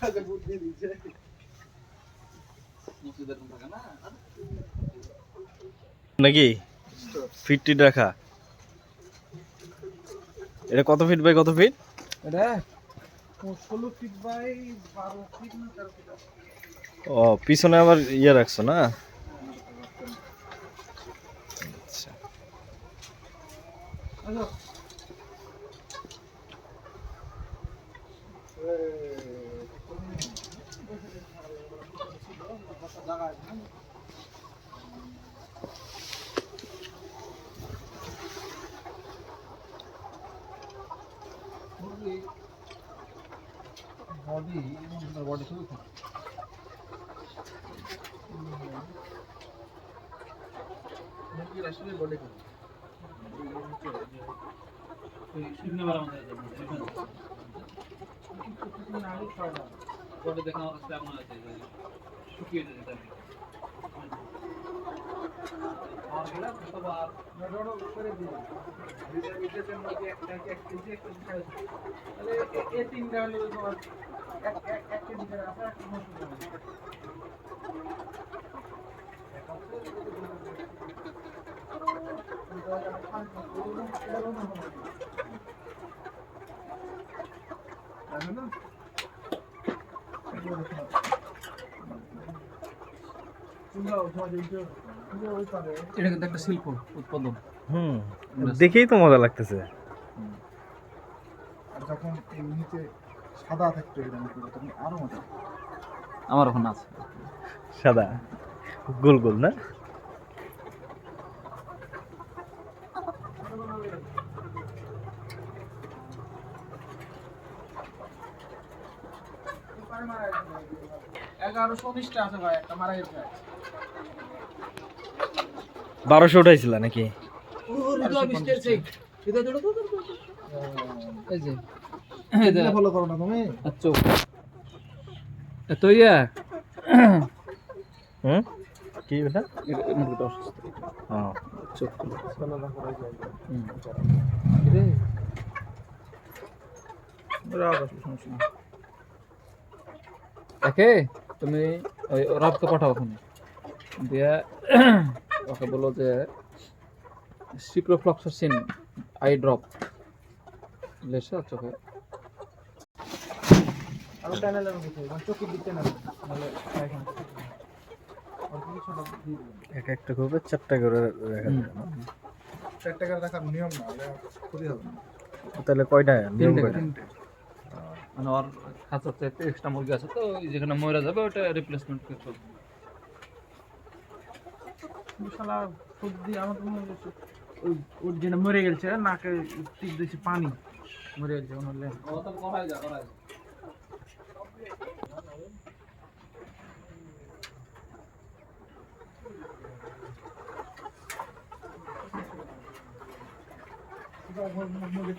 কাজে বুদ্ধি নাকি? ফিটটি রাখা। এটা কত ফিট বাই কত ফিট এটা ষোলো ফিট বাই বারো ফিট না তেরো ফিট ও পিছনে আবার ইয়ে রাখছো না? আচ্ছা। বডি বডি শুরু মুরগির আসলে বডি শুকনো বারা মধ্যে কোটে দেখা আমার কাছে এমন আছে যে শুকিয়ে যেতে আমি আর গেলা এটা কিন্তু একটা শিল্প উৎপাদন। হুম দেখেই তো মজা লাগতেছে। যখন এমনিতে নিচে সাদা থাকতো এটা তখন আরও মজা আমার ওখানে আছে। সাদা। গোল গোল না? এগারোশো উনিশটা আছে ভাই একটা মারা গেছে বারোশো উঠাইছিল নাকি? ফলো করো না তুমি চোখ এত ইয়া হুম? কি অসুস্থ ও চোখ একে তুমি ওই রক্ত পাঠাও ওখানে। দিয়ে ওকে বলো যে সিপ্রোফ্লক্সাসিন আই ড্রপ লেসা চোখে আর না। এক একটা করবে চারটা করে রাখার নিয়ম না হলে হবে তাহলে কয়টা? নিয়ম কয়টা? মানে ওর খাঁচার চাইতে এক্সট্রা মুরগি আছে তো ওই যেখানে মরে যাবে ওটা রিপ্লেসমেন্ট করতে হবে আমার মনে হচ্ছে ওর যেন মরে গেছে নাকে টিপ দিয়েছে পানি। মরে গেছে মনে হলে মুরগির